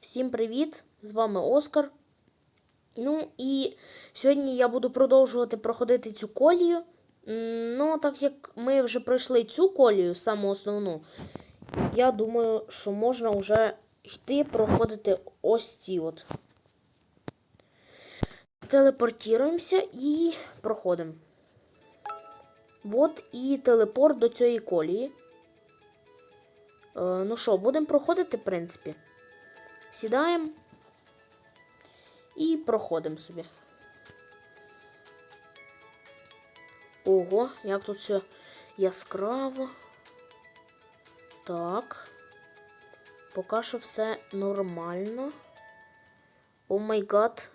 всім привіт! З вами Оскар. Ну і сьогодні я буду продовжувати проходити цю колію. Ну, так як ми вже пройшли цю колію, саму основну, я думаю, що можна вже йти проходити ось ці от. Телепортуємося і проходимо. От і телепорт до цієї колії. Е, ну що, будемо проходити, в принципі. Сідаємо і проходимо собі. Ого, як тут все яскраво. Так. Поки що все нормально. О май гад.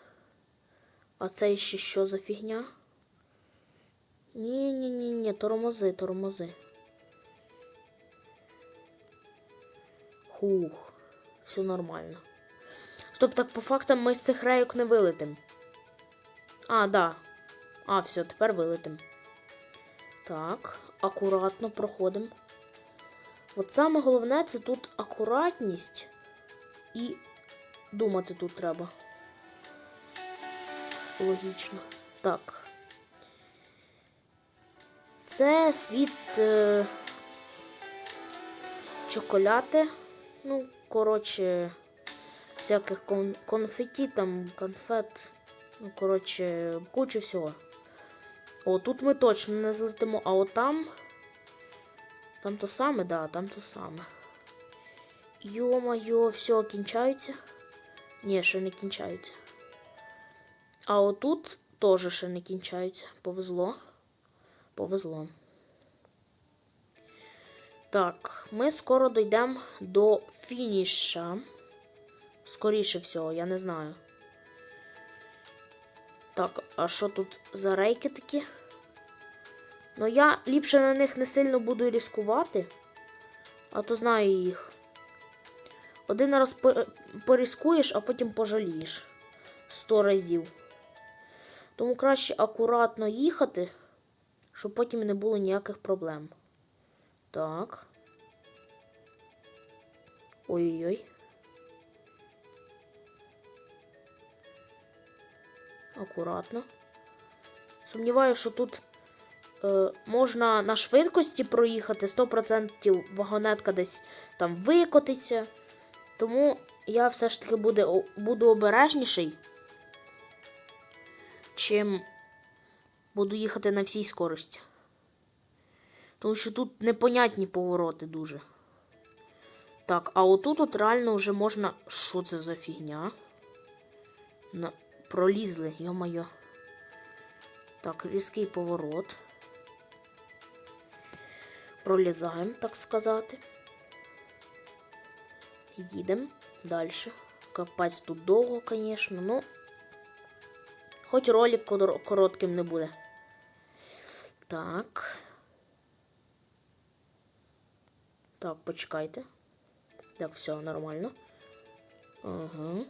А це ще що за фігня? Ні-ні-ні, тормози, тормози. Хух, все нормально. Стоп, так по фактам ми з цих рейок не вилетим. А, да. А, все, тепер вилетим. Так, акуратно проходимо. От саме головне це тут акуратність і думати тут треба. Логічно. Так. Це світ е... чоколяти. Ну, коротше, всяких кон конфеті, там, конфет. Ну, коротше, куча всього. О, тут ми точно не злетимо, а от там. Там то саме, да, там то саме. Йо-моє, все, кінчається. Ні, ще не кінчається. А отут теж ще не кінчається. Повезло. Повезло. Так, ми скоро дійдемо до фініша. Скоріше всього, я не знаю. Так, а що тут за рейки такі? Ну, я ліпше на них не сильно буду ризикувати, а то знаю їх. Один раз по- порискуєш, а потім пожалієш. Сто разів. Тому краще акуратно їхати, щоб потім не було ніяких проблем. Так. Ой-ой-ой. Акуратно. Сумніваюся, що тут е, можна на швидкості проїхати 100% вагонетка десь там викотиться. Тому я все ж таки буде, буду обережніший, чим буду їхати на всій скорості. Тому що тут непонятні повороти дуже. Так, а отут от реально вже можна. Що це за фігня? На... Пролізли, йо-моє. Так, різкий поворот. Пролізаємо, так сказати. Їдемо далі. Капець тут довго, звісно, ну. Хоч ролик коротким не буде. Так. Так, почекайте. Так, все нормально. Ага.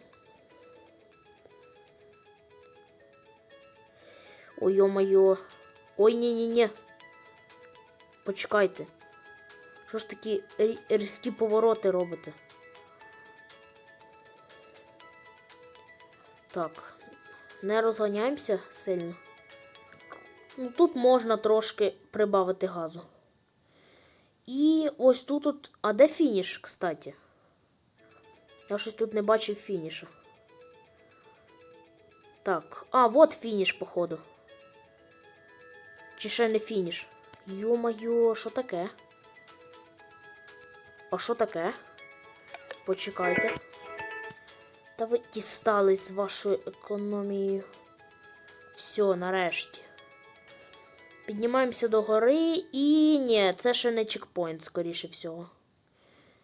Ой, йо-моє. Ой, ні-ні-ні. Почекайте. Що ж такі різкі повороти робите? Так. Не розганяємося сильно. Ну, тут можна трошки прибавити газу. І ось тут, от... а де фініш, кстати? Я щось тут не бачив фініша. Так, а, вот фініш, походу. Чи ще не фініш? Йо-моє, що таке? А що таке? Почекайте. Та ви дістались з вашою економією. Все, нарешті. Піднімаємося до гори і. Ні, це ще не чекпоінт, скоріше всього.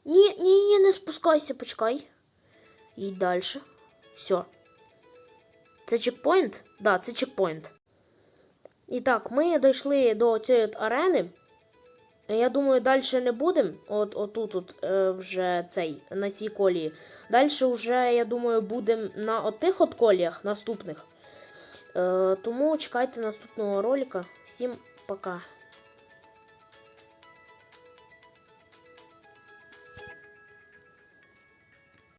Ні, ні, ні, не спускайся, почекай. Їдь далі. Все. Це чекпоінт? Да, це чекпоінт. І так, ми дійшли до цієї арени. Я думаю, далі не будемо. От отут от, е, вже цей, на цій колії. Далі вже, я думаю, будемо на отих от коліях наступних. Е, тому чекайте наступного ролика. Всім пока.